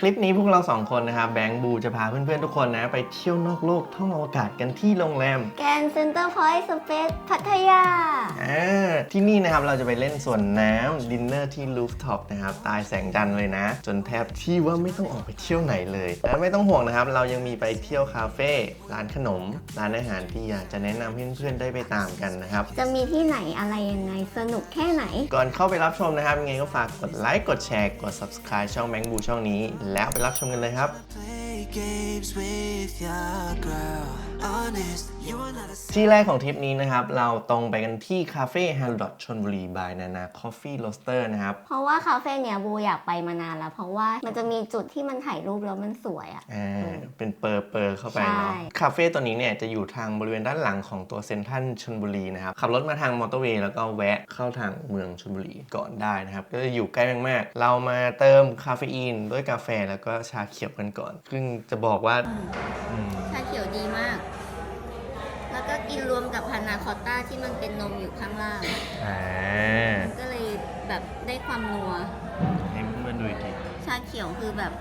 คลิปนี้พวกเราสองคนนะครับแบงค์บูจะพาเพื่อนๆทุกคนนะ ไปเที่ยวนอกโลกท่องอวกาศกันที่โรงแรมแกนเซ็นเตอร์พอยต์สเปซพัทยาอ่าที่นี่นะครับเราจะไปเล่นสวนน้ำดินเนอร์ที่ลูฟท็อปนะครับใตายแสงจันทร์เลยนะ จนแทบที่ว่าไม่ต้องออกไปเที่ยวไหนเลย และไม่ต้องห่วงนะครับ เรายังมีไปเที่ยวคาเฟ่ร้านขนม ร้านอาหารที่อยากจะแนะนำให้เพื่อนๆได้ไปตามกันนะครับ จะมีที่ไหนอะไรยังไงสนุกแค่ไหน ก่อนเข้าไปรับชมนะครับยังไงก็ฝากกดไลค์กดแชร์กด subscribe ช่องแบงค์บูช่องนี้แล้วไปรับชมกันเลยครับ games with your girl. Honest, you are not a ที่แรกของทริปนี้นะครับ เราตรงไปกันที่คาเฟ่ฮันดอทชนบุรีบายนานาคอฟฟี่โรสเตอร์นะครับ เพราะว่าคาเฟ่เนี้ยบูอยากไปมานานแล้ว เพราะว่ามันจะมีจุดที่มันถ่ายรูปแล้วมันสวยอะอ่า เป็นเปอร์เปอร์เข้าไปเนาะ ใช่ คาเฟ่ตัวนี้เนี่ยจะอยู่ทางบริเวณด้านหลังของตัวเซ็นทรัลชนบุรีนะครับ ขับรถมาทางมอเตอร์เวย์แล้วก็แวะเข้าทางเมืองชนบุรีก่อนได้นะครับ ก็จะอยู่ใกล้มากๆ เรามาเติมคาเฟอีนด้วยกาแฟแล้วก็ชาเขียวกันก่อน ซึ่งจะบอกว่าอืมชาเขียวดีมาก แล้วก็กินรวมกับพานาคอตต้าที่มันเป็นนมอยู่ข้างล่าง อ่าก็เลยแบบได้ความนัว ให้เพื่อนๆดูอีกทีชาเขียวคือแบบ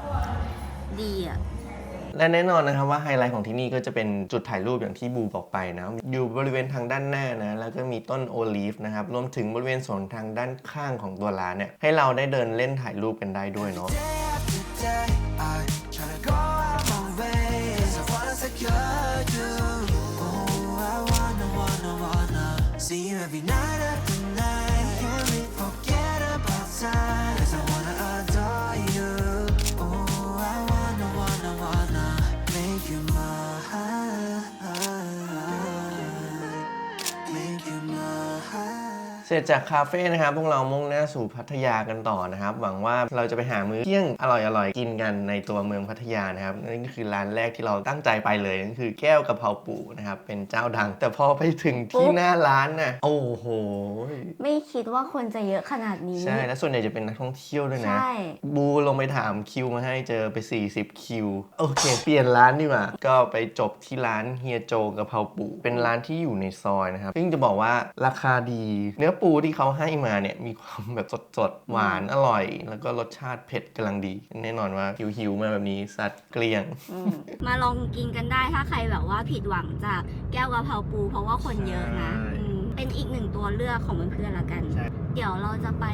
ดีอะ และแน่นอนนะครับว่าไฮไลท์ของที่นี่ก็จะเป็นจุดถ่ายรูปอย่างที่บูบอกไปนะ อยู่บริเวณทางด้านหน้านะ แล้วก็มีต้นโอลีฟนะครับ รวมถึงบริเวณสวนทางด้านข้างของตัวร้านเนี่ย ให้เราได้เดินเล่นถ่ายรูปกันได้ด้วยเนาะ day after day. I try to go out my way. Secure you. Oh, I wanna, wanna, wanna see you every night after night. Can't we forget about time? 'Cause I wanna เสร็จจากคาเฟ่นะครับพวกเรามุ่งหน้าสู่พัทยากันต่อนะครับ หวังว่าเราจะไปหามื้อเที่ยงอร่อยๆ กินกันในตัวเมืองพัทยานะครับนั่นก็คือร้านแรกที่เราตั้งใจไปเลยนั่นคือแก้วกะเพราปูนะครับเป็นเจ้าดัง แต่พอไปถึงที่หน้าร้านน่ะโอ้โหไม่คิดว่าคนจะเยอะขนาดนี้ใช่และส่วนใหญ่จะเป็นนักท่องเที่ยวด้วยนะใช่บูลงไปถามคิวมาให้เจอไป 40 คิวโอเค เปลี่ยนร้านดีกว่าก็ไปจบที่ร้านเฮียโจกะเพราปูเป็นร้านที่อยู่ในซอยนะครับซึ่งจะบอกว่าราคาดีเนื้อปูที่เขาให้มาเนี่ยมีความแบบสดๆ หวานอร่อย แล้วก็รสชาติเผ็ดกำลังดี แน่นอนว่าหิวๆมาแบบนี้สัตว์เกลี้ยง อืมมาลองกินกันได้ถ้าใครแบบว่าผิดหวังจากแก้วกะเพราปู เพราะว่าคนเยอะนะใช่ อืมเป็นอีกหนึ่งตัวเลือกของเพื่อนๆละกัน ใช่ เดี๋ยวเราจะไป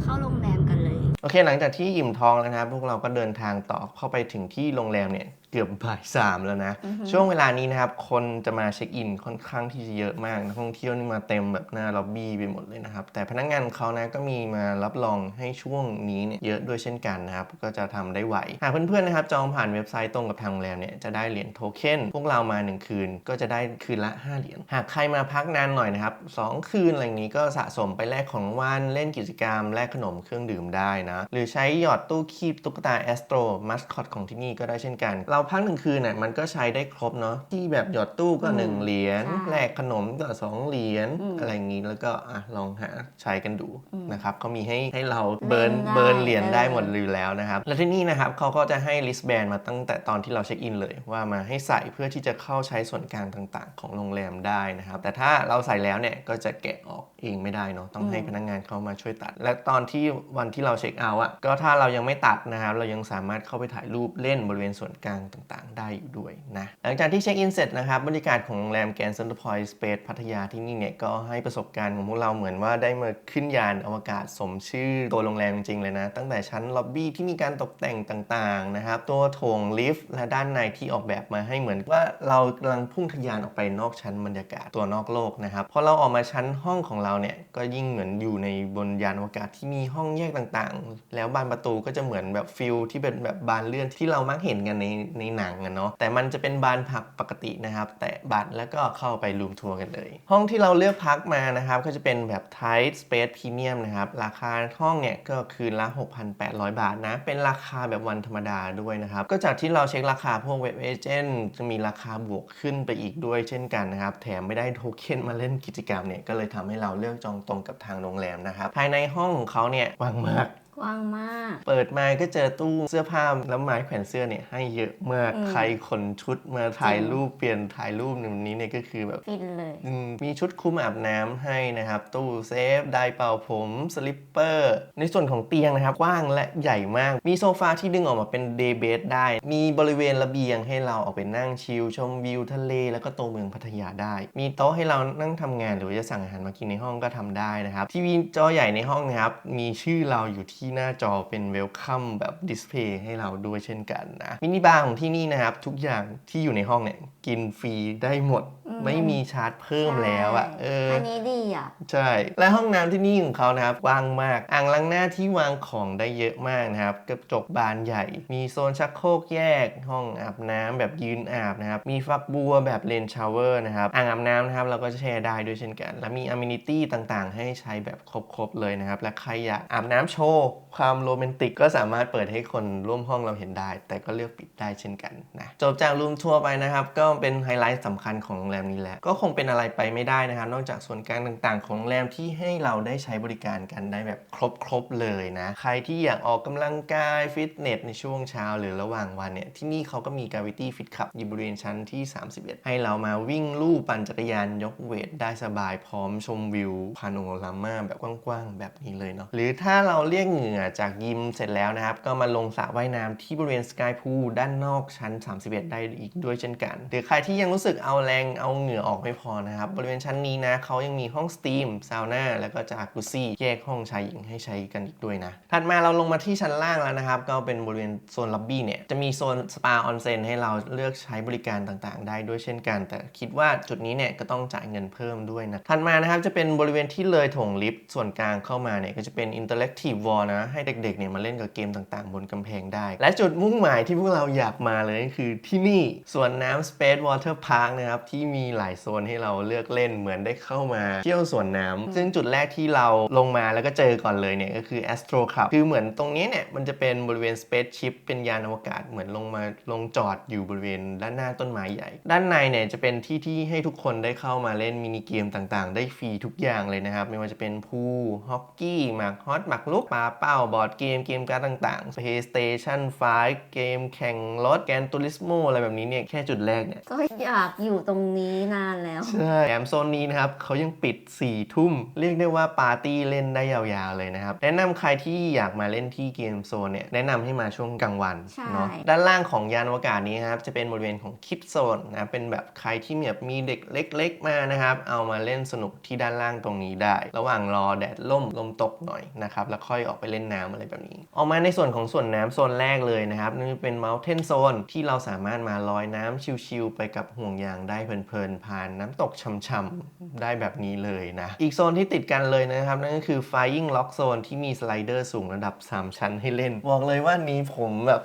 เข้าโรงแรมกันเลย โอเค หลังจากที่อิ่มท้องแล้วนะครับ พวกเราก็เดินทางต่อเข้าไปถึงที่โรงแรมเนี่ยเกือบบ่ายสามแล้วนะ อือฮึ ช่วงเวลานี้นะครับ คนจะมาเช็คอินค่อนข้างที่จะเยอะมากนักท่องเที่ยวนี่มาเต็มแบบหน้าล็อบบี้ไปหมดเลยนะครับ แต่พนักงานของเขานะก็มีมารับรองให้ช่วงนี้เนี่ยเยอะด้วยเช่นกันนะครับ ก็จะทำได้ไหว หากเพื่อนๆนะครับ จองผ่านเว็บไซต์ตรงกับทางโรงแรมเนี่ยจะได้เหรียญโทเค็นพวกเรามา 1 คืน ก็จะได้คืนละ 5 เหรียญหากใครมาพักนานหน่อยนะครับสองคืนอะไรอย่างนี้ก็สะสมไปแลกของรางวัลเล่นกิจกรรมแลกขนมเครื่องดื่มได้นะ หรือใช้หยอดตู้คีบตุ๊กตาแอสโตรมัสคอตของที่นี่ก็ได้เช่นกัน เราพักหนึ่งคืนน่ะมันก็ใช้ได้ครบเนาะที่แบบหยอดตู้ก็อืม1เหรียญใช่แลกขนมก็ 2 เหรียญอืมอะไรอย่างนี้แล้วก็อะลองหาใช้กันดูอืมนะครับเขามีให้ให้เราเบิร์นเล่นได้เบิร์นเหรียญได้เออหมดอยู่แล้วนะครับและที่นี่นะครับเขาก็จะให้ลิสแบนมาตั้งแต่ตอนที่เราเช็คอินเลย ว่ามาให้ใส่เพื่อที่จะเข้าใช้ส่วนกลางต่าง ๆ ของโรงแรมได้นะครับแต่ถ้าเราใส่แล้วเนี่ยก็จะแกะออกเองไม่ได้เนาะต้องให้พนักงานเขามาช่วยตัด และตอนที่วันที่เราเช็คเอาท์อะก็ถ้าเรายังไม่ตัดนะครับเรายังสามารถเข้าไปถ่ายรูปเล่นบริเวณส่วนกลางต่างๆ ได้อยู่ด้วยนะหลังจากที่เช็คอินเสร็จนะครับบรรยากาศของโรงแรมแกรนด์เซ็นทรัลพอยต์สเปซพัทยาที่นี่เนี่ยก็ให้ประสบการณ์ของพวกเราเหมือนว่าได้มาขึ้นยานอวกาศสมชื่อตัวโรงแรมจริงๆเลยนะ ตั้งแต่ชั้นล็อบบี้ที่มีการตกแต่งต่างๆนะครับตัวโถงลิฟต์และด้านในที่ออกแบบมาให้เหมือนว่าเรากำลังพุ่งทะยานออกไปนอกชั้นบรรยากาศตัวนอกโลกนะครับพอเราออกมาชั้นห้องของเราเนี่ยก็ยิ่งเหมือนอยู่ในบนยานอวกาศที่มีห้องแยกต่างๆ แล้วบานประตูก็จะเหมือนแบบฟิลที่เป็นแบบบานเลื่อนที่เรามักเห็นกันในในหนังอะเนาะแต่มันจะเป็นบานพักปกตินะครับ แตะบัตรแล้วก็เข้าไปรูมทัวร์กันเลย ห้องที่เราเลือกพักมานะครับ ก็จะเป็นแบบ Tight Space Premium นะครับ ราคาห้องเนี่ยก็คืนละ 6,800 บาทนะ เป็นราคาแบบวันธรรมดาด้วยนะครับ ก็จากที่เราเช็คราคาพวกเว็บเอเจนต์จะมีราคาบวกขึ้นไปอีกด้วยเช่นกันนะครับ แถมไม่ได้โทเค็นมาเล่นกิจกรรมเนี่ยก็เลยทำให้เราเลือกจองตรงกับทางโรงแรมนะครับ ภายในห้องของเขาเนี่ยว่างมาก กว้างมาก เปิดมาก็เจอตู้เสื้อผ้าแล้วไม้แขวนเสื้อเนี่ยให้เยอะมากอืมใครขนชุดมาถ่ายรูปเปลี่ยนถ่ายรูปในวันนี้เนี่ยก็คือแบบฟินเลยอืมมีชุดคลุมอาบน้ำให้นะครับ ตู้เซฟไดร์เป่าผมสลิปเปอร์ ในส่วนของเตียงนะครับกว้างและใหญ่มาก มีโซฟาที่ดึงออกมาเป็นเดย์เบดได้ มีบริเวณระเบียงให้เราออกไปนั่งชิลชมวิวทะเล แล้วก็ตัวเมืองพัทยาได้ มีโต๊ะให้เรานั่งทำงานหรือว่าจะสั่งอาหารมากินในห้องก็ทำได้นะครับทีวีจอใหญ่ในห้องนะครับมีชื่อเราอยู่ที่หน้าจอเป็นเวลคัมแบบดิสเพย์ให้เราด้วยเช่นกันนะมินิบาร์ของที่นี่นะครับ ทุกอย่างที่อยู่ในห้องเนี่ยกินฟรีได้หมด ไม่มีชาร์จเพิ่มแล้วอะเอออันนี้ดีอะ ใช่ และห้องน้ำที่นี่ของเขานะครับกว้างมาก อ่างล้างหน้าที่วางของได้เยอะมากนะครับกระจกบานใหญ่ มีโซนชักโครกแยก ห้องอาบน้ำแบบยืนอาบนะครับ มีฟักบัวแบบเลนชาวเวอร์นะครับ อ่างอาบน้ำนะครับเราก็จะแชร์ได้ด้วยเช่นกัน และมีอ m ม n i t y ต่างๆ ให้ใช้แบบครบๆเลยนะครับ และใครอยากอาบน้ำโชว์ความโรแมนติกก็สามารถเปิดให้คนร่วมห้องเราเห็นได้ แต่ก็เลือกปิดได้เช่นกันนะจบจากรูมทัวร์ไปนะครับก็เป็นไฮไลท์สำคัญของโรงแรมนี้แหละ ก็คงเป็นอะไรไปไม่ได้นะครับ นอกจากส่วนกลางต่างๆ ของโรงแรมที่ให้เราได้ใช้บริการกันได้แบบครบๆเลยนะ ใครที่อยากออกกำลังกายฟิตเนสในช่วงเช้าหรือระหว่างวันเนี่ย ที่นี่เขาก็มี Gravity Fit Club อยู่บริเวณชั้นที่ 31 ให้เรามาวิ่งลู่ปั่นจักรยานยกเวทได้สบายพร้อมชมวิวพาโนรามาแบบกว้างๆแบบนี้เลยเนาะหรือถ้าเราเรียกเหงื่อจากยิมเสร็จแล้วนะครับ ก็มาลงสระว่ายน้ำที่บริเวณสกายพูลด้านนอกชั้น 31 ได้อีกด้วยเช่นกัน หรือใครที่ยังรู้สึกเอาแรงเอาเหงื่อออกไม่พอนะครับ บริเวณชั้นนี้นะเขายังมีห้องสตีมซาวน่าแล้วก็จากุซี่แยกห้องชายหญิงให้ใช้กันอีกด้วยนะถัดมาเราลงมาที่ชั้นล่างแล้วนะครับ ก็เป็นบริเวณโซนล็อบบี้เนี่ยจะมีโซนสปาออนเซนให้เราเลือกใช้บริการต่างๆ ได้ด้วยเช่นกัน แต่คิดว่าจุดนี้เนี่ยก็ต้องจ่ายเงินเพิ่มด้วยนะถัดมานะครับจะเป็นบริเวณที่เลยโถงลิฟต์ส่วนกลางเข้ามาเนี่ยก็จะเป็น Interactive Wall นะให้เด็กๆเนี่ยมาเล่นกับเกมต่างๆ บนกำแพงได้ และจุดมุ่งหมายที่พวกเราอยากมาเลยก็คือที่นี่สวนน้ำ Space Water Park นะครับที่มีหลายโซนให้เราเลือกเล่นเหมือนได้เข้ามาเที่ยวสวนน้ำซึ่งจุดแรกที่เราลงมาแล้วก็เจอก่อนเลยเนี่ยก็คือ Astro Club คือเหมือนตรงนี้เนี่ยมันจะเป็นบริเวณ Space Ship เป็นยานอวกาศเหมือนลงมาลงจอดอยู่บริเวณด้านหน้าต้นไม้ใหญ่ ด้านในเนี่ยจะเป็นที่ที่ให้ทุกคนได้เข้ามาเล่นมินิเกมต่างๆ ได้ฟรีทุกอย่างเลยนะครับ ไม่ว่าจะเป็นพูลฮอกกี้หมากฮอตหมากลุกปลาเป้าบอร์ดเกมเกมการ์ดต่างๆ PlayStation 5เกมแข่งรถแกนตูริสโมอะไรแบบนี้เนี่ยแค่จุดแรกเนี่ยก็อยากอยู่ตรงนี้นานแล้ว ใช่แถมโซนนี้นะครับเขายังปิด4ทุ่ม เรียกได้ว่าปาร์ตี้เล่นได้ยาวๆเลยนะครับ แนะนำใครที่อยากมาเล่นที่เกมโซนเนี่ยแนะนำให้มาช่วงกลางวันใช่เนาะด้านล่างของยานอวกาศนี้นะครับจะเป็นบริเวณของคิดโซนนะเป็นแบบใครที่แบบมีเด็กเล็ก ๆ มานะครับ เอามาเล่นสนุกที่ด้านล่างตรงนี้ได้ ระหว่างรอแดดล่มลมตกหน่อยนะครับแล้วค่อยออกไปเล่นน้ำอะไรแบบนี้ ออกมาในส่วนของส่วนน้ำโซนแรกเลยนะครับนั่นเป็น Mountain Zone ที่เราสามารถมาลอยน้ำชิลๆไปกับห่วงยางได้เพลินๆผ่านน้ำตกช่ำๆได้แบบนี้เลยนะ อีกโซนที่ติดกันเลยนะครับ นั่นก็คือ Flying Lock Zone ที่มีสไลเดอร์สูงระดับ 3 ชั้นให้เล่น บอกเลยว่านี้ผมแบบ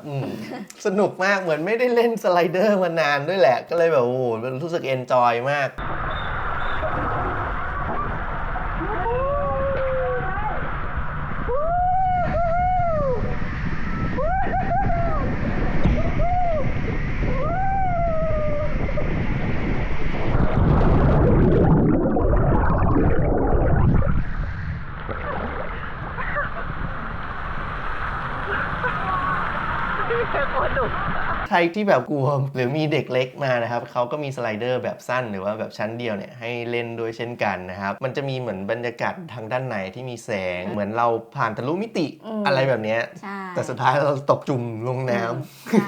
สนุกมากเหมือนไม่ได้เล่นสไลเดอร์มานานด้วยแหละ ก็เลยแบบโอ้โหรู้สึกเอนจอยมาก รที่แบบกลัวหรือมีเด็กเล็กมานะครับเขาก็มีสไลเดอร์แบบสั้นหรือว่าแบบชั้นเดียวเนี่ยให้เล่นด้วยเช่นกันนะครับ มันจะมีเหมือนบรรยากาศทางด้านในที่มีแสงเหมือนเราผ่านทะลุมิติอืม อะไรแบบเนี้ย ใช่ แต่สุดท้ายเราตกจุ่มลงน้ำ ใช่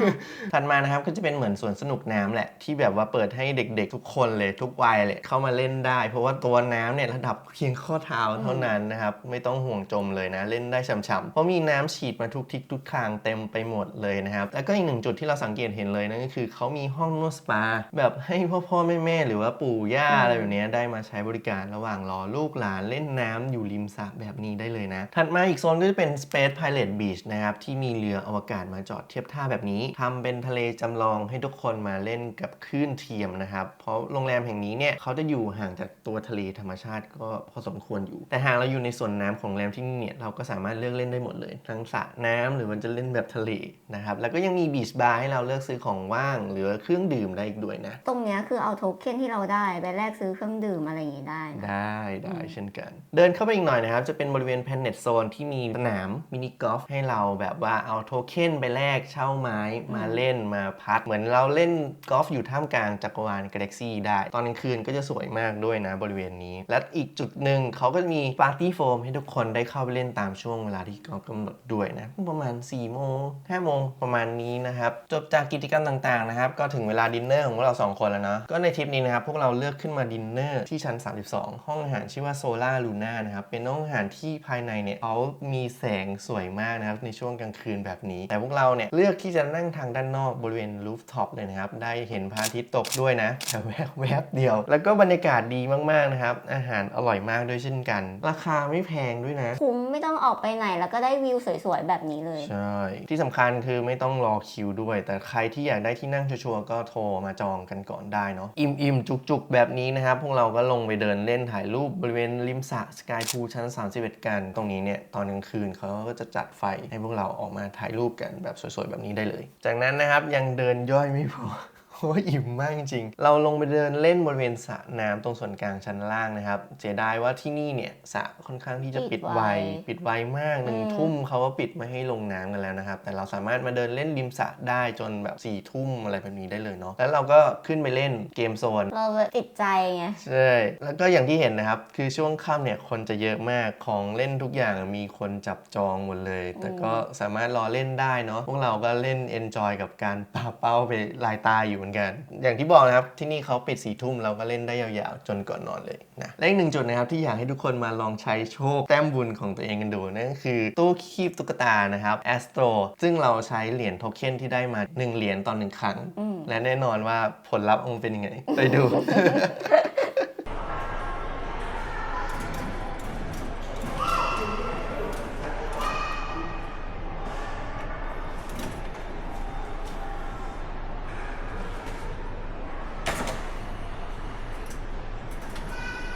ถัดมานะครับก็จะเป็นเหมือนสวนสนุกน้ำแหละที่แบบว่าเปิดให้เด็กๆ ทุกคนเลยทุกวัยเลยเข้ามาเล่นได้ เพราะว่าตัวน้ำเนี่ยระดับเพียงข้อเท้าเท่านั้นนะครับ ไม่ต้องห่วงจมเลยนะ เล่นได้ช่ำๆเพราะมีน้ำฉีดมาทุกทิศทุกทางเต็มไปหมดเลยนะครับ แล้วก็อีกหนึ่งจุดที่เราสังเกตเห็นเลยนั่นก็คือเขามีห้องนวดสปา แบบให้พ่อพ่อแม่แม่ๆหรือว่าปู่ย่าอะไรแบบเนี้ยได้มาใช้บริการระหว่างรอลูกหลานเล่นน้ำอยู่ริมสระแบบนี้ได้เลยนะ ถัดมาอีกโซนก็จะเป็น Space Pilot Beach นะครับ ที่มีเรืออวกาศมาจอดเทียบท่าแบบนี้ทำเป็นทะเลจำลองให้ทุกคนมาเล่นกับคลื่นเทียมนะครับ เพราะโรงแรมแห่งนี้เนี่ยเขาจะอยู่ห่างจากตัวทะเลธรรมชาติก็พอสมควรอยู่ แต่หากเราอยู่ในส่วนน้ำของโรงแรมที่นี่เนี่ยเราก็สามารถเลือกเล่นได้หมดเลย ทั้งสระน้ำหรือมันจะเล่นแบบทะเลนะครับนะครับแล้วก็ยังมีบีชบาร์ให้เราเลือกซื้อของว่างหรือเครื่องดื่มได้อีกด้วยนะ ตรงเนี้ยคือเอาโทเค็นที่เราได้ไปแลกซื้อเครื่องดื่มอะไรอย่างงี้ได้นะ ได้ได้เช่นกัน เดินเข้าไปอีกหน่อยนะครับ จะเป็นบริเวณแพนเน็ตโซนที่มีสนามมินิกอล์ฟให้เราแบบว่าเอาโทเค็นไปแลกเช่าไม้มาเล่นมาพัด เหมือนเราเล่นกอล์ฟอยู่ท่ามกลางจักรวาลกาแล็กซี่ได้ ตอนกลางคืนก็จะสวยมากด้วยนะบริเวณนี้ และอีกจุดหนึ่งเขาก็จะมีปาร์ตี้โฟมให้ทุกคนได้เข้าไปเล่นตามช่วงเวลาที่เขากำหนดด้วยนะ ประมาณ4โมง5โมงประมาณนี้นะครับจบจากกิจกรรมต่างๆนะครับก็ถึงเวลาดินเนอร์ของพวกเรา 2 คนแล้วเนาะก็ในทริปนี้นะครับพวกเราเลือกขึ้นมาดินเนอร์ที่ชั้น 32 ห้องอาหารชื่อว่าโซล่าลูน่านะครับเป็นห้องอาหารที่ภายในเนี่ยเขามีแสงสวยมากนะครับในช่วงกลางคืนแบบนี้ แต่พวกเราเนี่ยเลือกที่จะนั่งทางด้านนอกบริเวณรูฟท็อปเลยนะครับได้เห็นพระอาทิตย์ตกด้วยนะแต่แวบแวบเดียว แล้วก็บรรยากาศดีมากๆนะครับอาหารอร่อยมากด้วยเช่นกัน ราคาไม่แพงด้วยนะคุ้มไม่ต้องออกไปไหนแล้วก็ได้วิวสวยๆแบบนี้เลยใช่ที่สำคัญคือไม่ต้องรอคิวด้วยแต่ใครที่อยากได้ที่นั่งชัวร์ๆก็โทรมาจองกันก่อนได้เนาะอิ่มอิ่มจุกจุกๆ แบบนี้นะครับ พวกเราก็ลงไปเดินเล่นถ่ายรูปบริเวณริมสระสกายพูชั้น 31 กัน ตรงนี้เนี่ย ตอนกลางคืนเขาก็จะจัดไฟให้พวกเราออกมาถ่ายรูปกันแบบสวยๆ แบบนี้ได้เลย จากนั้นนะครับยังเดินย่อยไม่พอ โอ้ยอิ่มมากจริงๆ เราลงไปเดินเล่นบริเวณสระน้ำตรงส่วนกลางชั้นล่างนะครับเสียดายว่าที่นี่เนี่ยสระค่อนข้างที่จะปิปิดดไวไวปิดไวมากหนึ่งอืม ทุ่มเขาก็ปิดไม่ให้ลงน้ำกันแล้วนะครับ แต่เราสามารถมาเดินเล่นริมสระได้จนแบบ4ี่ทุ่มอะไรแบบนี้ได้เลยเนาะแล้วเราก็ขึ้นไปเล่นเกมโซน เราติดใจไง ใช่ แล้วก็อย่างที่เห็นนะครับ คือช่วงค่ำเนี่ยคนจะเยอะมาก ของเล่นทุกอย่างมีคนจับจองหมดเลย แต่ก็สามารถรอเล่นได้เนาะ พวกเราก็เล่น enjoy กับการปาเป้าไปลายตาอยู่เหมือนกัน อย่างที่บอกนะครับที่นี่เขาปิดสี่ทุ่มเราก็เล่นได้ยาวๆ จนก่อนนอนเลยนะและอีกหนึ่งจุดนะครับที่อยากให้ทุกคนมาลองใช้โชคแต้มบุญของตัวเองกันดูนั่นก็คือตู้คีบตุ๊กตานะครับ Astro ซึ่งเราใช้เหรียญโทเค็นที่ได้มาหนึ่งเหรียญต่อหนึ่งครั้งอืมและแน่นอนว่าผลลัพธ์มันเป็นยังไงไปดู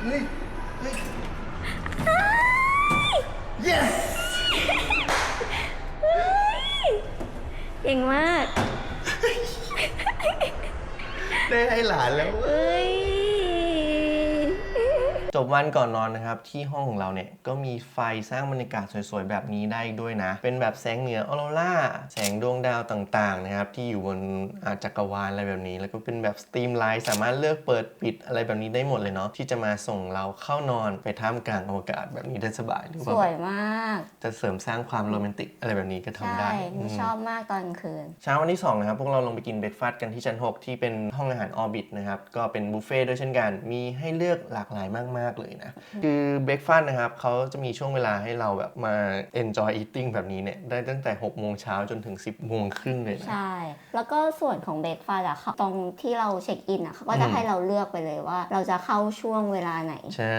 เก่งมาก ได้ให้หลานแล้วเอ้ยจ บวันก่อนนอนนะครับ ที่ห้องของเราเนี่ยก็มีไฟสร้างบรรยากาศสวยๆ แบบนี้ได้อีกด้วยนะ เป็นแบบแสงเหนือออโรราแสงดวงดาวต่างๆนะครับที่อยู่บนอาจักรวาลอะไรแบบนี้ แล้วก็เป็นแบบสตรีมไลท์สามารถเลือกเปิดปิดอะไรแบบนี้ได้หมดเลยเนาะที่จะมาส่งเราเข้านอนไปท่ามกลางอวกาศแบบนี้ได้สบายหรือสว่าวยมาก จะเสริมสร้างความโรแมนติกอะไรแบบนี้ก็ทำใช่ได้นี่อืมชอบมากตอนกลางคืน เช้าวันที่2นะครับพวกเราลงไปกินเบรกฟาสต์กันที่ชั้น 6 ที่เป็นห้องอาหารออบิทนะครับก็เป็นบุฟเฟ่ต์ด้วยเช่นกัน มีให้เลือกหลากหลายมากๆเลยนะ คือเบรกฟาสต์นะครับเขาจะมีช่วงเวลาให้เราแบบมา enjoy eating แบบนี้เนี่ย ได้ตั้งแต่ 6 โมงเช้าจนถึง 10 โมงครึ่งเลยนะ ใช่ แล้วก็ส่วนของเบรกฟาสต์อะเขาตรงที่เราเช็คอินอะเขาก็จะอืมให้เราเลือกไปเลยว่า เราจะเข้าช่วงเวลาไหน ใช่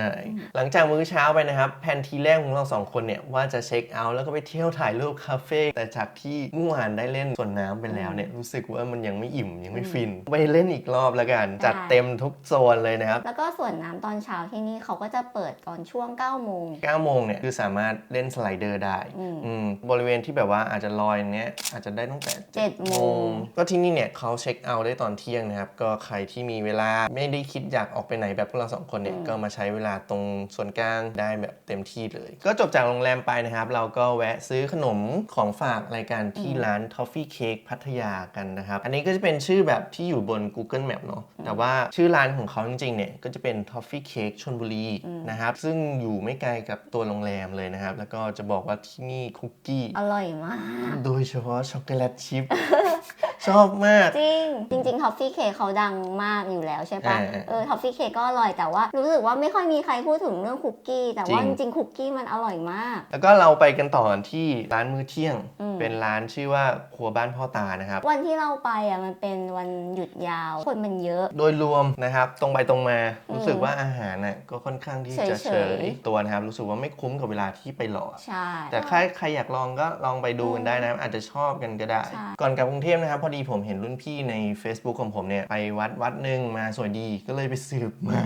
หลังจากมื้อเช้าไปนะครับแผนทีแรกของเราสองคนเนี่ยว่าจะเช็คเอาท์แล้วก็ไปเที่ยวถ่ายรูปคาเฟ่แต่จากที่เมื่อวานได้เล่นส่วนน้ำไปแล้วเนี่ยรู้สึกว่ามันยังไม่อิ่มยังไม่ฟินไปเล่นอีกรอบแล้วกันจัดเต็มทุกโซนเลยนะครับแล้วก็ส่วนน้ำตอนเช้าที่นี่เขาก็จะเปิดตอนช่วง9โมง9โมงเนี่ยคือสามารถเล่นสไลเดอร์ได้อืมอืมบริเวณที่แบบว่าอาจจะลอยเนี้ยอาจจะได้ตั้งแต่เจ็ดโมงก็ที่นี่เนี่ยเขาเช็คเอาท์ได้ตอนเที่ยงนะครับ ก็ใครที่มีเวลาไม่ได้คิดอยากออกไปไหนแบบพวกเราสองคนเนี่ยก็มาใช้เวลาตรงส่วนกลางได้แบบเต็มที่เลย ก็จบจากโรงแรมไปนะครับ เราก็แวะซื้อขนมของฝากรายการที่ร้าน Toffee Cake พัทยากันนะครับ อันนี้ก็จะเป็นชื่อแบบที่อยู่บน Google Map เนาะแต่ว่าชื่อร้านของเขาจริงๆเนี่ยก็จะเป็น Toffee Cake ชลบุรีนะครับ ซึ่งอยู่ไม่ไกลกับตัวโรงแรมเลยนะครับ แล้วก็จะบอกว่าที่นี่คุกกี้ อร่อยมาก โดยเฉพาะช็อกโกแลตชิพชอบมาก จริง จริงๆทอฟฟี่เค้กเขาดังมากอยู่แล้วใช่ปะเออเออทอฟฟี่เค้กก็อร่อยแต่ว่า รู้สึกว่าไม่ค่อยมีใครพูดถึงเรื่องคุกกี้ แต่ว่าจจริงริงๆคุกกี้มันอร่อยมาก แล้วก็เราไปกันต่อที่ร้านมื้อเที่ยงอืมเป็นร้านชื่อว่าครัวบ้านพ่อตานะครับ วันที่เราไปอะมันเป็นวันหยุดยาว คนมันเยอะ โดยรวมนะครับ ตรงไปตรงมาอืมรู้สึกว่าอาหารน่ะก็ค่อนข้างที่จะเฉเฉยยๆตัวนะครับ รู้สึกว่าไม่คุ้มกับเวลาที่ไปหล่อใช่แต่ใครใครอยากลองก็ลองไปดูกันได้นะ อาจจะชอบกันก็ได้ใช่ก่อนกลับกรุงเทพนะครับ พอดีผมเห็นรุ่นพี่ใน Facebook ของผมเนี่ยไปวัดวัดหนึ่งมาสวยดีก็เลยไปสืบมา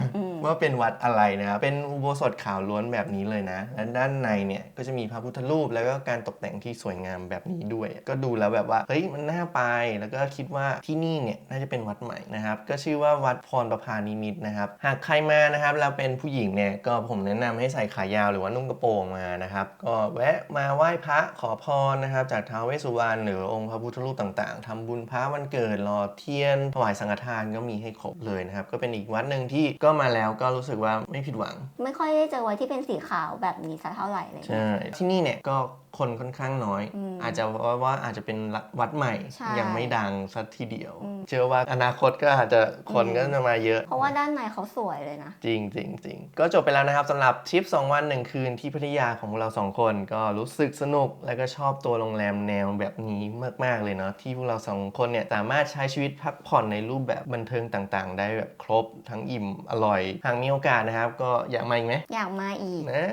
ว่าเป็นวัดอะไรนะครับเป็นอุโบสถขาวล้วนแบบนี้เลยนะ และด้านในเนี่ยก็จะมีพระพุทธรูป แล้วก็การตกแต่งที่สวยงามแบบนี้ด้วย ก็ดูแล้วแบบว่าเฮ้ยมันน่าไป แล้วก็คิดว่าที่นี่เนี่ยน่าจะเป็นวัดใหม่นะครับก็ชื่อว่าวัดพรประพานิมิตนะครับหากใครมานะครับแล้วเป็นผู้หญิงเนี่ยก็ผมแนะนำให้ใส่ขายาวหรือว่านุ่งกระโปรงมานะครับก็แวะมาไหว้พระขอพรนะครับจากท้าวเวสสุวรรณหรือองค์พระพุทธรูปต่าง ๆทำบุญพระวันเกิดหล่อเทียนถวายสังฆทานก็มีให้ครบเลยนะครับก็เป็นอีกวัดหนึ่งที่ก็มาแล้วก็รู้สึกว่าไม่ผิดหวัง ไม่ค่อยได้เจอวัดที่เป็นสีขาวแบบนี้สักเท่าไหร่เลย ใช่ ที่นี่เนี่ยก็ คนค่อนข้างน้อยอืมอาจจะว่าว่าอาจจะเป็นวัดใหม่ใช่ยังไม่ดังสักทีเดียวอืมเชื่อว่าอนาคตก็อาจจะคนอืมก็จะมาเยอะ เพราะว่าด้านในเขาสวยเลยนะ จริงจริงจริงก็จบไปแล้วนะครับสำหรับทริป 2 วัน 1 คืนที่พัทยาของพวกเรา 2 คน ก็รู้สึกสนุกและก็ชอบตัวโรงแรมแนวแบบนี้มากๆเลยเนาะที่พวกเรา2คนเนี่ยสามารถใช้ชีวิตพักผ่อนในรูปแบบบันเทิงต่างๆ ได้แบบครบทั้งอิ่มอร่อยหากมีโอกาสนะครับ ก็อยากมาอีกไหมอยากมาอีกนะ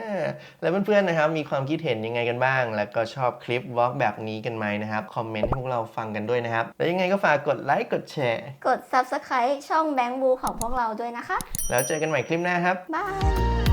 แล้วเพื่อนๆนะครับมีความคิดเห็นยังไงกันบ้างแล้วก็ชอบคลิปวอล์กแบบนี้กันไหมนะครับ คอมเมนต์ให้พวกเราฟังกันด้วยนะครับ แล้วยังไงก็ฝากกดไลค์กดแชร์ กด subscribe ช่องแบงค์บูของพวกเราด้วยนะคะ แล้วเจอกันใหม่คลิปหน้าครับ บาย